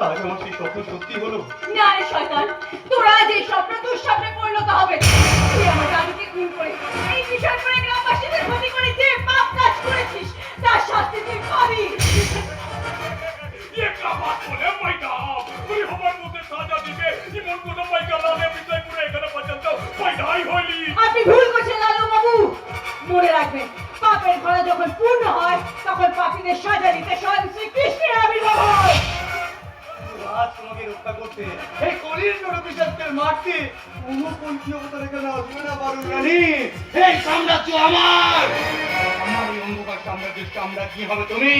আজ আমার সেই স্বপ্ন সত্যি হলো? না রে শয়তান তোরা যে স্বপ্ন দুঃস্বপ্নে পরিণত হবে। তুই আমার দাদুকে খুন করে এই বিষয় করে গ্রামবাসীদের ক্ষতি করে যে পাপ কাজ করেছিস তার শাস্তি তুই পাবি। আপনি ভুল করছেন লালু বাবু। মনে রাখবেন পাপের ঘোড়া যখন পূর্ণ করতে। এই কলির নরপিসাচকে মারতে। অনুপন্থী অবতার এখানে আসবে না পারুল রানী? এই সাম্রাজ্য আমার! আমার এই অন্ধকার সাম্রাজ্যের সাম্রাজ্য হবে তুমি?